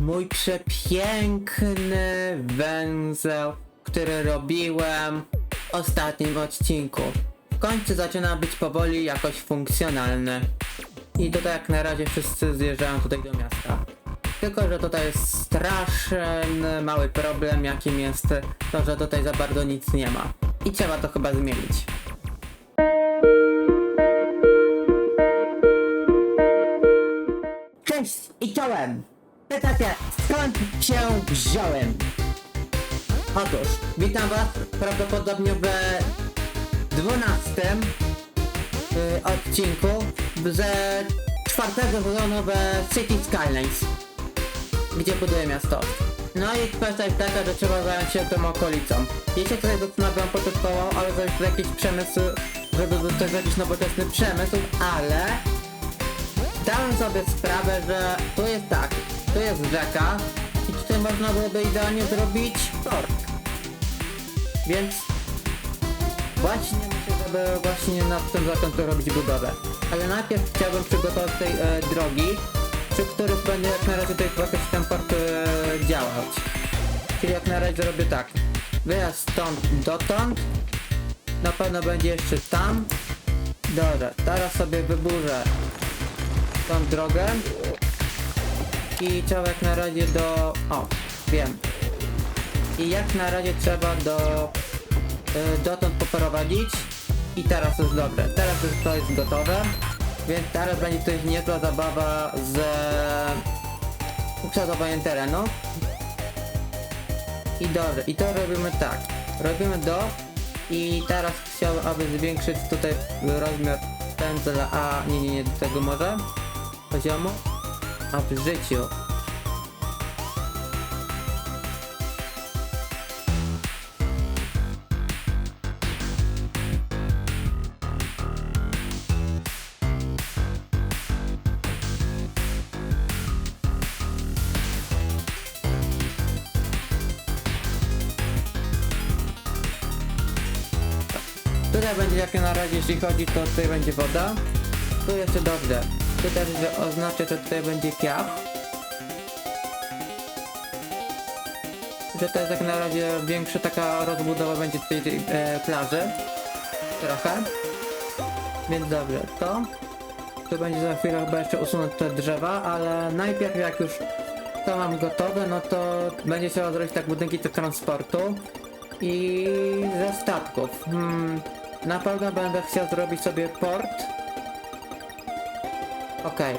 mój przepiękny węzeł, który robiłem w ostatnim odcinku. W końcu zaczyna być powoli jakoś funkcjonalny. I tutaj jak na razie wszyscy zjeżdżają tutaj do miasta. Tylko, że tutaj jest straszny mały problem, jakim jest to, że tutaj za bardzo nic nie ma. I trzeba to chyba zmienić. Cześć i czołem! Pytacie, skąd się wziąłem? Otóż, witam was prawdopodobnie w 12 y, odcinku ze czwartego sezonu w City Skylines, gdzie buduję miasto. No i kwestia jest taka, że trzeba zająć się tą okolicą. Ja się tutaj zastanawiam początkowo, ale to jest jakiś przemysł, żeby to jakiś nowoczesny przemysł, ale Dałem sobie sprawę, że tu jest tak, tu jest rzeka i tutaj można byłoby idealnie zrobić port. Więc właśnie myślę, żeby właśnie nad tym to robić budowę. Ale najpierw chciałbym przygotować tej e, drogi, przy których będzie jak na razie tutaj jakoś ten port e, działać. Czyli jak na razie robię tak. Wyjazd stąd dotąd. Na pewno będzie jeszcze tam. Dobra, teraz sobie wyburzę tą drogę i trzeba jak na razie do... o, wiem. I jak na razie trzeba do y, dotąd poprowadzić. I teraz jest dobre, teraz już to jest gotowe. Więc teraz będzie to niezła zabawa z ukształtowaniem terenu. I dobrze, i to robimy tak. Robimy do. I teraz chciałbym, aby zwiększyć tutaj rozmiar pędzla, a. Nie, nie, nie, do tego może. Poziomu, a w życiu Tutaj będzie jak na razie, jeśli chodzi, to tutaj będzie woda. Tu jeszcze dobrze. Tu też oznacza, że tutaj będzie piach. Że to jest jak na razie większa taka rozbudowa będzie tej, e, plaży. Trochę. Więc dobrze, to. Tu będzie za chwilę chyba jeszcze usunąć te drzewa, ale najpierw jak już to mam gotowe, no to będzie trzeba zrobić tak budynki do transportu i ze statków. Hmm, na pewno będę chciał zrobić sobie port. Okej,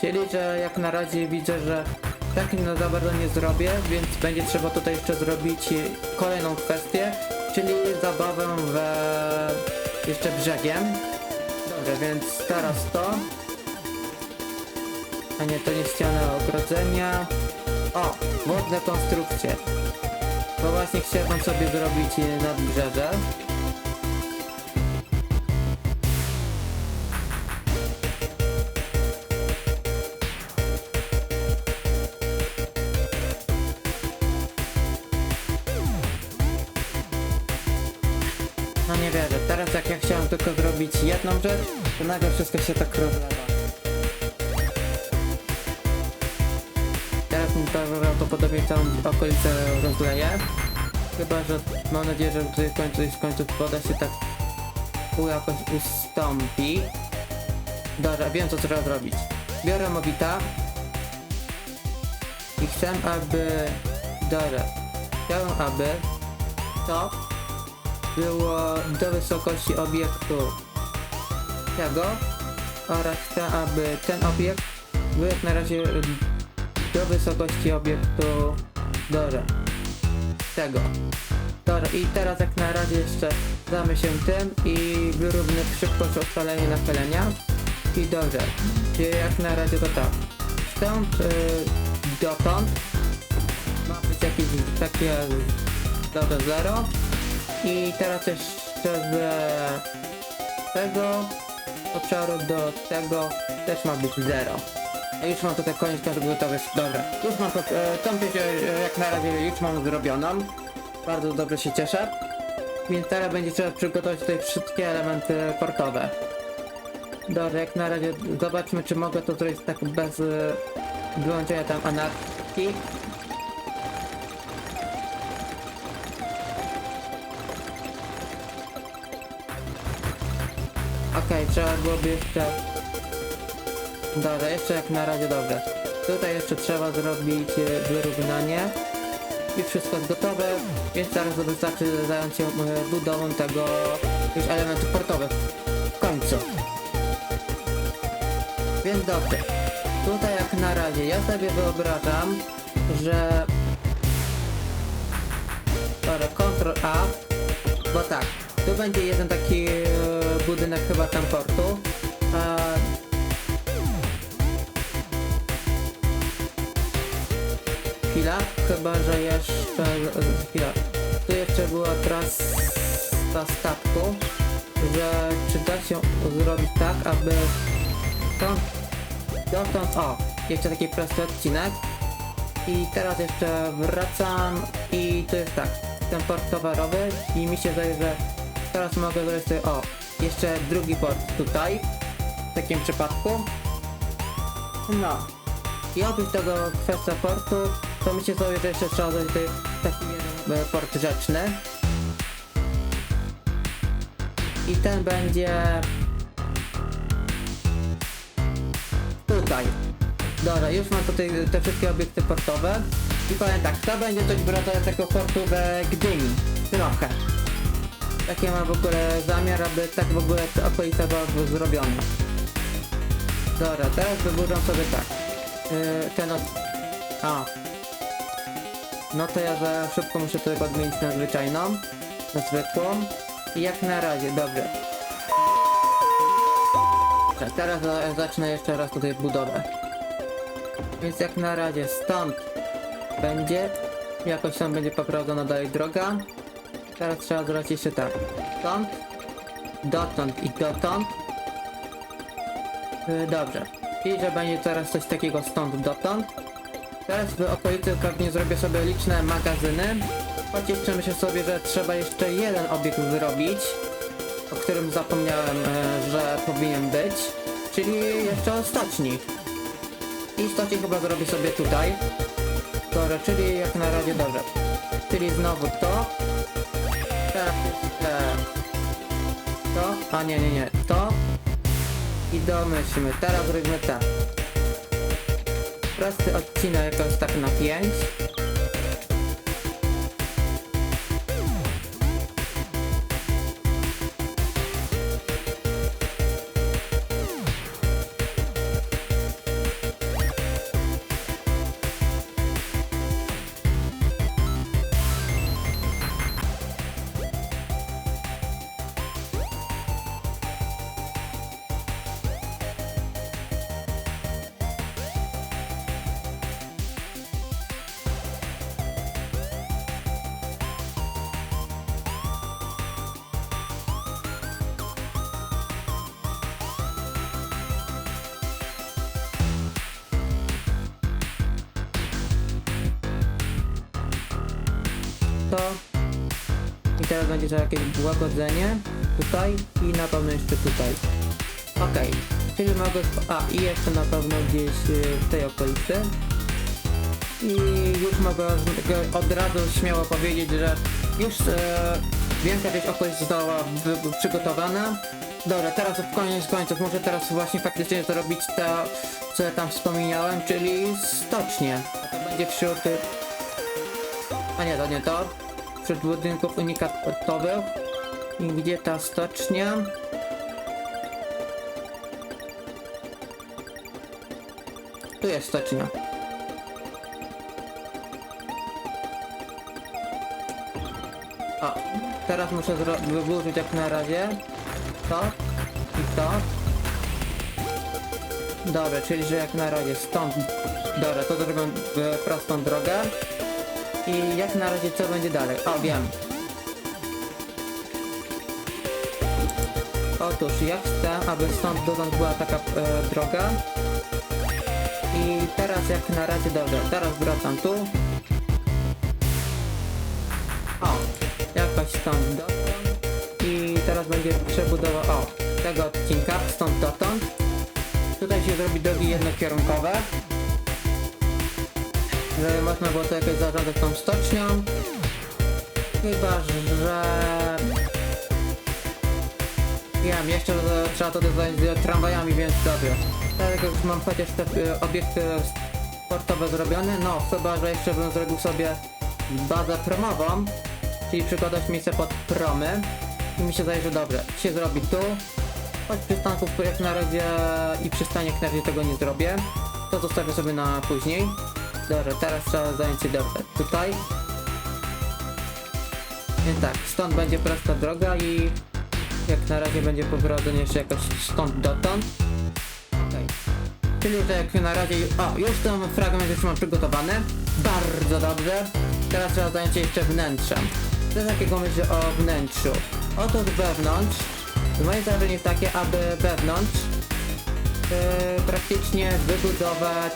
czyli że jak na razie widzę, że tak no za bardzo nie zrobię, więc będzie trzeba tutaj jeszcze zrobić kolejną kwestię, czyli zabawę w jeszcze brzegiem. Dobrze, więc teraz to. A nie, to nie ściana ogrodzenia. O, wodne konstrukcje. Bo właśnie chciałbym sobie zrobić e, nadbrzeże. Tylko zrobić jedną rzecz, to nagle wszystko się tak rozlewa. Teraz mi prawdopodobnie całą okolicę rozleje. Chyba, że mam nadzieję, że tutaj w końcu, w końcu woda się tak u jakoś ustąpi. Dobra, wiem co trzeba zrobić. Biorę mobita i chcę, aby... Dobra, chciałem, aby to było do wysokości obiektu. Tego oraz chcę, aby ten obiekt był na razie do wysokości obiektu dobra tego. Dobra i teraz jak na razie jeszcze damy się tym i wyrównę szybkość ustalenie nachylenia i dobrze. Czyli jak na razie to tak. Stąd y, dotąd. Ma być jakieś takie dobra zero i teraz jeszcze z tego obszaru do tego też ma być 0. A już mam tutaj koniec końców gotowy. Dobra, już mam e, tą część e, jak na razie już mam zrobioną. Bardzo dobrze się cieszę. Więc teraz będzie trzeba przygotować tutaj wszystkie elementy portowe. Dobra, jak na razie zobaczmy czy mogę to zrobić tak bez e, wyłączenia tam anarchii. Okej, trzeba byłoby jeszcze... Dobra, jeszcze jak na razie dobrze. Tutaj jeszcze trzeba zrobić e, wyrównanie. I wszystko jest gotowe, więc teraz wystarczy zająć się e, budową tego już elementów portowych. W końcu. Więc dobrze. Tutaj jak na razie ja sobie wyobrażam, że... Dobra, Ctrl A. Bo tak, tu będzie jeden taki e, budynek chyba tam portu. A... Chwila, chyba że jeszcze... Chwila. Tu jeszcze była trasa statku, że czy da się zrobić tak, aby stąd dotąd, o, jeszcze taki prosty odcinek i teraz jeszcze wracam i to jest tak, ten port towarowy i mi się zdaje, że teraz mogę zrobić sobie, o, jeszcze drugi port tutaj, w takim przypadku no i oprócz tego kwestia portu, to myślę sobie, że jeszcze trzeba zrobić tutaj taki jeden e, port rzeczny i ten będzie tutaj. Dobra, już mam tutaj te wszystkie obiekty portowe. I powiem tak, to będzie coś w rodzaju tego portu we Gdyni. Trochę. Takie mam w ogóle zamiar, aby tak w ogóle te okolice były zrobione. Dobra, teraz wyburzam sobie tak. Yy, ten od... A. No to ja za szybko muszę tutaj podmienić na zwyczajną. Na zwykłą. I jak na razie, dobrze. Dobrze, teraz za- zacznę jeszcze raz tutaj budowę. Więc jak na razie stąd będzie, jakoś tam będzie poprowadzona dalej droga. Teraz trzeba zrobić jeszcze tak. Stąd, dotąd i dotąd. Yy, dobrze. I że będzie teraz coś takiego stąd dotąd. Teraz w okolicy pewnie zrobię sobie liczne magazyny. Jeszcze myślę sobie, że trzeba jeszcze jeden obiekt wyrobić o którym zapomniałem, e, że powinien być, czyli jeszcze stoczni. I stoczni chyba zrobię sobie tutaj. Dobra, czyli jak na razie dobrze. Czyli znowu to. To. A nie, nie, nie. To. I domyślmy. Teraz robimy tak. Prosty odcinek jakoś tak na 5. i teraz będzie trzeba jakieś łagodzenie. Tutaj i na pewno jeszcze tutaj. Okej. Czyli mogę a i jeszcze na pewno gdzieś y, w tej okolicy. I już mogę od razu śmiało powiedzieć, że już e, większa część okolic została przygotowana. Dobra teraz w koniec końców muszę teraz właśnie faktycznie zrobić to co ja tam wspomniałem czyli stocznie. To będzie wśród y, a nie, to nie to. Wśród budynków unikatowych. I gdzie ta stocznia? Tu jest stocznia. O, teraz muszę wyburzyć jak na razie. To i to. Dobra, czyli że jak na razie stąd. Dobra, to zrobię e, prostą drogę. I jak na razie co będzie dalej? O, wiem. Otóż ja chcę, aby stąd dotąd była taka e, droga. I teraz jak na razie dobrze, teraz wracam tu. O, jakoś stąd dotąd. I teraz będzie przebudowa, o, tego odcinka, stąd dotąd. Tutaj się zrobi drogi jednokierunkowe. Żeby można było to jakoś zarządzać tą stocznią. Chyba, że... Wiem, jeszcze trzeba to zająć tramwajami, więc dobrze. Tak jak już mam chociaż te e, obiekty sportowe zrobione, no chyba, że jeszcze bym zrobił sobie bazę promową, czyli przykładać miejsce pod promy. I mi się zdaje, że dobrze, się zrobi tu, choć przystanków jak na razie i przystań jak na razie tego nie zrobię, to zostawię sobie na później. Dobrze, teraz trzeba zająć się dobrze. Tutaj. Więc tak, stąd będzie prosta droga i jak na razie będzie poprowadzenie jeszcze jakoś stąd dotąd. Okej. Czyli że jak na razie... O, już ten fragment już mam przygotowany. Bardzo dobrze. Teraz trzeba zająć się jeszcze wnętrzem. Co takiego myślę o wnętrzu? Otóż wewnątrz, moje założenie jest takie, aby wewnątrz yy, praktycznie wybudować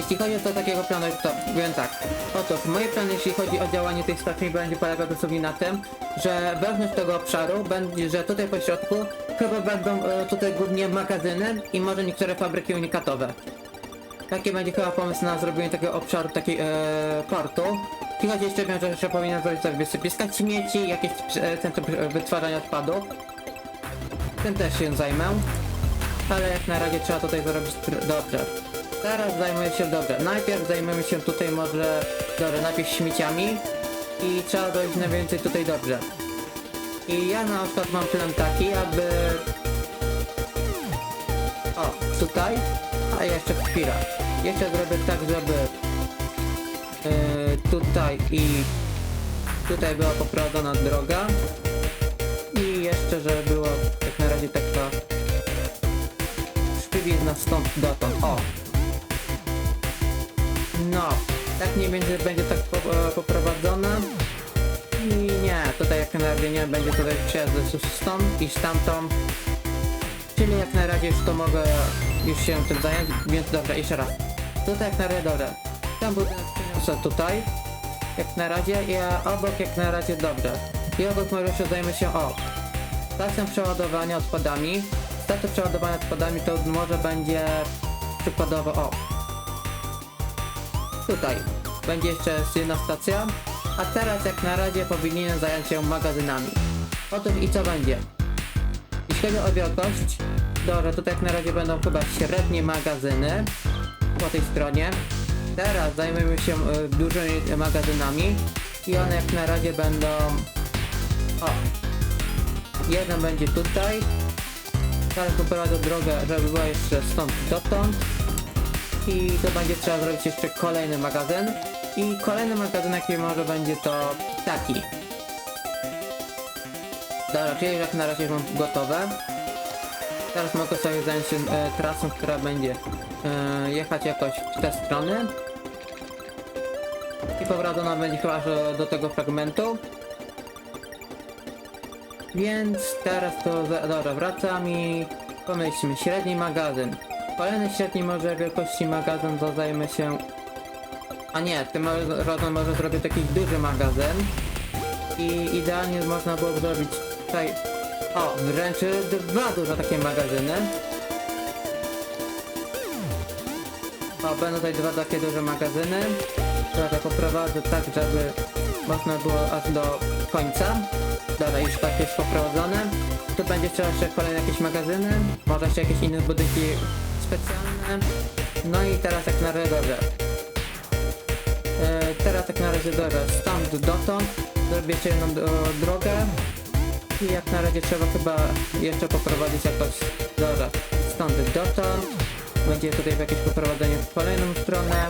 Jeśli chodzi o to takiego planu, to powiem tak. Otóż moje plany, jeśli chodzi o działanie tych staczni, będzie polegał dosłownie na tym, że wewnątrz tego obszaru będzie, że tutaj po środku chyba będą e, tutaj głównie magazyny i może niektóre fabryki unikatowe. Taki będzie chyba pomysł na zrobienie takiego obszaru, takiej e, portu. I choć jeszcze wiem, że jeszcze powinien zrobić sobie wysypiska śmieci, jakieś e, centrum wytwarzania odpadów. Tym też się zajmę. Ale jak na razie trzeba tutaj zrobić dobrze. Teraz zajmuję się dobrze. Najpierw zajmiemy się tutaj może dobrze, najpierw śmieciami i trzeba dojść na więcej tutaj dobrze. I ja na przykład mam plan taki, aby o, tutaj, a jeszcze chwila. Jeszcze zrobię tak, żeby yy, tutaj i tutaj była poprowadzona droga i jeszcze, żeby było jak na razie taka sztywizna stąd dotąd. O! No, tak mniej więcej będzie tak e, poprowadzona. I nie, tutaj jak na razie nie będzie tutaj przejazdu stąd i stamtąd. Czyli jak na razie już to mogę już się tym zająć, więc dobra, jeszcze raz. Tutaj jak na razie dobra. Tam budynek przeniosę tutaj. Jak na razie i a obok jak na razie dobrze. I obok jeszcze zajmę się o stacją przeładowania odpadami. Stacja przeładowania odpadami to może będzie przykładowo o tutaj będzie jeszcze jedna stacja. A teraz jak na razie powinienem zająć się magazynami. Otóż i co będzie? Jeśli chodzi o wielkość, dobrze, tutaj jak na razie będą chyba średnie magazyny po tej stronie. Teraz zajmiemy się y, dużymi magazynami i one jak na razie będą... O! Jeden będzie tutaj. Teraz poprowadzę drogę, żeby była jeszcze stąd dotąd. I to będzie trzeba zrobić jeszcze kolejny magazyn. I kolejny magazyn jaki może będzie to taki. Dobra, czyli jak na razie mam gotowe. Teraz mogę sobie zająć się e, trasą, która będzie e, jechać jakoś w te strony. I powracana będzie chyba aż do tego fragmentu. Więc teraz to, dobra, wracam i pomyślmy, średni magazyn. Kolejny średni może wielkości magazyn to zajmę się... A nie, tym razem może zrobię taki duży magazyn. I idealnie można było zrobić tutaj... O, wręcz dwa duże takie magazyny. O, będą tutaj dwa takie duże magazyny. Dobra, poprowadzę tak, żeby można było aż do końca. Dobra, już tak jest poprowadzone. Tu będzie trzeba jeszcze kolejne jakieś magazyny, może jeszcze jakieś inne budynki specjalne. No i teraz jak na razie dobrze. E, teraz jak na razie dobrze, stąd dotąd zrobię jeszcze jedną drogę. I jak na razie trzeba chyba jeszcze poprowadzić jakoś, dobra, stąd dotąd. Będzie tutaj jakieś poprowadzenie w kolejną stronę.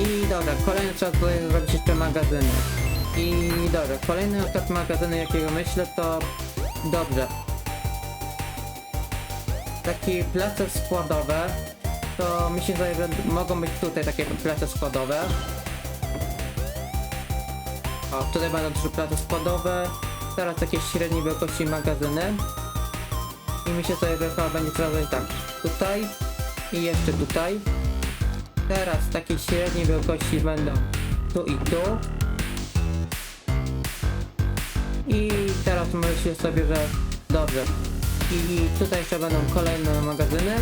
I dobra, kolejny trzeba tutaj zrobić jeszcze magazyny. I dobra, kolejny etap magazyny jakiego myślę to dobrze. Takie place składowe to zdaje, że mogą być tutaj takie place składowe. O, tutaj będą trzy place składowe. Teraz takie średniej wielkości magazyny. I się zdaje, że chyba będzie trzeba zrobić tak. Tutaj i jeszcze tutaj. Teraz takie średniej wielkości będą tu i tu. I teraz myślę sobie, że Dobrze. I, tutaj jeszcze będą kolejne magazyny.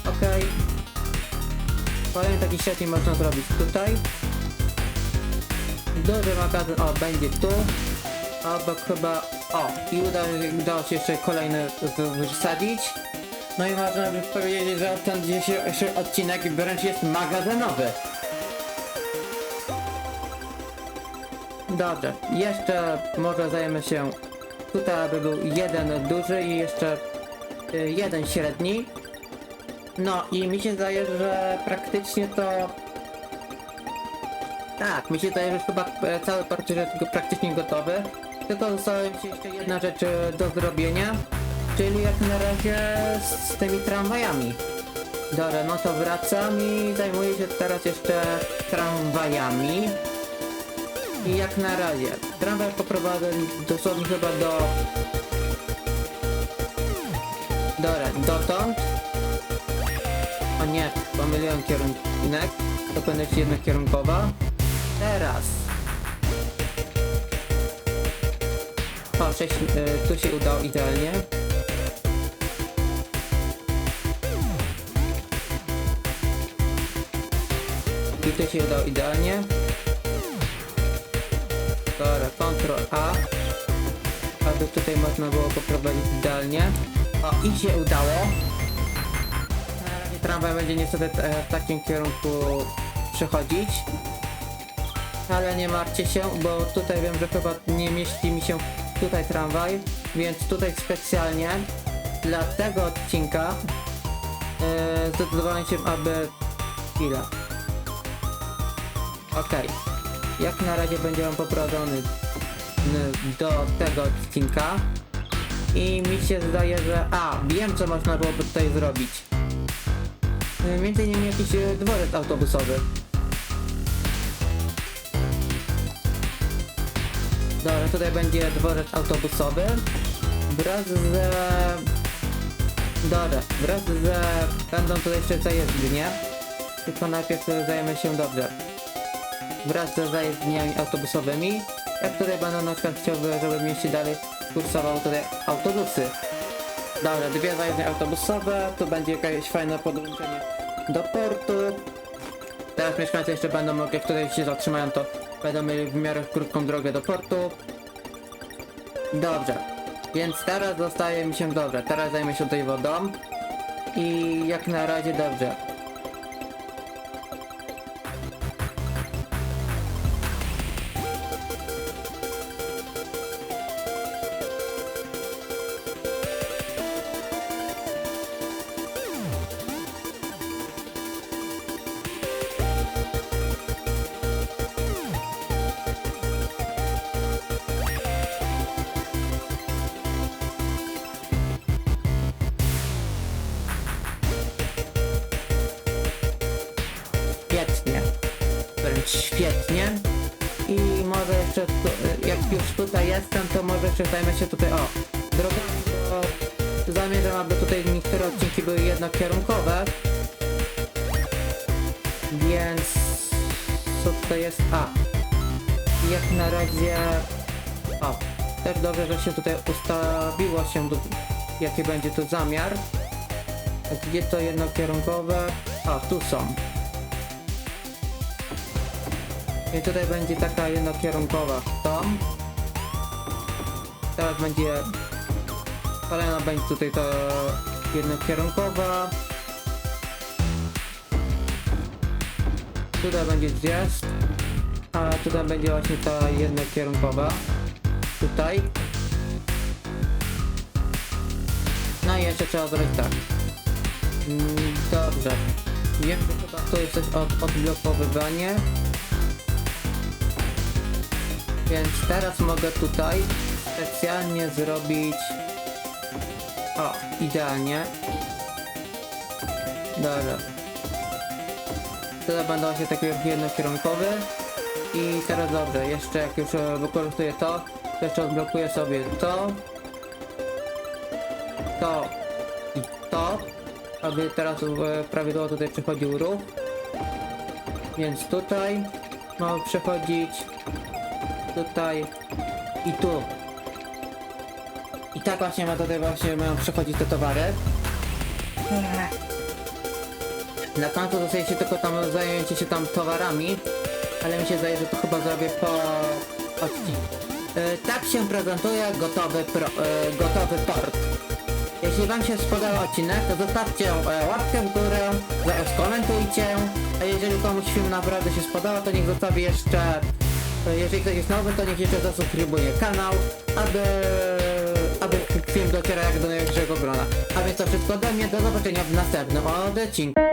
Okej. Kolejny taki średni można zrobić tutaj. Duży magazyn, o, będzie tu. Obok chyba, o, i uda, udało się jeszcze kolejny wysadzić. No i można by powiedzieć, że ten dzisiejszy odcinek wręcz jest magazynowy. Dobrze, jeszcze może zajmę się tutaj, aby był jeden duży i jeszcze y, jeden średni. No i mi się zdaje, że praktycznie to... Tak, mi się zdaje, że chyba e, cały portret jest praktycznie gotowy. Tylko została mi się jeszcze jedna rzecz e, do zrobienia, czyli jak na razie z tymi tramwajami. Dobra, no to wracam i zajmuję się teraz jeszcze tramwajami. I jak na razie, tramwaj poprowadzę dosłownie chyba do... Dobra, dotąd. O nie, pomyliłem kierunek. To być jednak kierunkowa. Teraz. O, 6, y, tu się udało idealnie. I tu się udało idealnie. Ctrl A. Aby tutaj można było poprowadzić idealnie. O, i się udało. Na razie tramwaj będzie niestety e, w takim kierunku przechodzić. Ale nie martwcie się, bo tutaj wiem, że chyba nie mieści mi się tutaj tramwaj, więc tutaj specjalnie dla tego odcinka e, zdecydowałem się, aby... Chwila. Okej. Jak na razie będzie on poprowadzony do tego odcinka. I mi się zdaje, że... A, wiem co można byłoby tutaj zrobić. Y, Między innymi jakiś y, dworzec autobusowy. Dobra, tutaj będzie dworzec autobusowy. Wraz z... Dobra, wraz z... Będą tutaj jeszcze zajezdnie. Tylko najpierw y, zajmę się dobrze. Wraz z zajezdniami autobusowymi. Jak tutaj będą na przykład chciałby, żeby w mieście dalej kursowały tutaj autobusy. Dobra, dwie zajezdnie autobusowe, tu będzie jakieś fajne podłączenie do portu. Teraz mieszkańcy jeszcze będą mogli, jak tutaj się zatrzymają, to będą mieli w miarę krótką drogę do portu. Dobrze, więc teraz zostaje mi się dobrze, teraz zajmę się tutaj wodą. I jak na razie dobrze. Świetnie. I może jeszcze, tu, jak już tutaj jestem, to może jeszcze się tutaj, o, drogami, bo zamierzam, aby tutaj niektóre odcinki były jednokierunkowe. Więc, co tutaj jest? A, jak na razie, o, też dobrze, że się tutaj ustawiło się, do, jaki będzie tu zamiar. Gdzie to jednokierunkowe? A, tu są. I tutaj będzie taka jednokierunkowa to. Teraz będzie kolejna będzie tutaj ta jednokierunkowa. Tutaj będzie zjazd. A tutaj będzie właśnie ta jednokierunkowa. Tutaj. No i jeszcze trzeba zrobić tak. Mm, Dobrze. Wiem, że chyba to jest coś od odblokowywanie. Więc teraz mogę tutaj specjalnie zrobić... O, idealnie. Dobra. Tutaj będą się taki jednokierunkowy. I teraz dobrze, jeszcze jak już e, wykorzystuję to, to jeszcze odblokuję sobie to. To i to. Aby teraz e, prawidłowo tutaj przechodził ruch. Więc tutaj mamy przechodzić tutaj i tu. I tak właśnie ma tutaj właśnie mają przechodzić te towary. Na końcu zostajecie tylko tam zajęcie się tam towarami, ale mi się zdaje, że to chyba zrobię po odcinku. E, tak się prezentuje gotowy, pro, e, gotowy port. Jeśli wam się spodobał odcinek, to zostawcie e, łapkę w górę, zaraz komentujcie, a jeżeli komuś film naprawdę się spodobał, to niech zostawi jeszcze, jeżeli ktoś jest nowy, to niech jeszcze zasubskrybuje kanał, aby, aby film docierał jak do największego grona. A więc to wszystko ode mnie, do zobaczenia w następnym odcinku.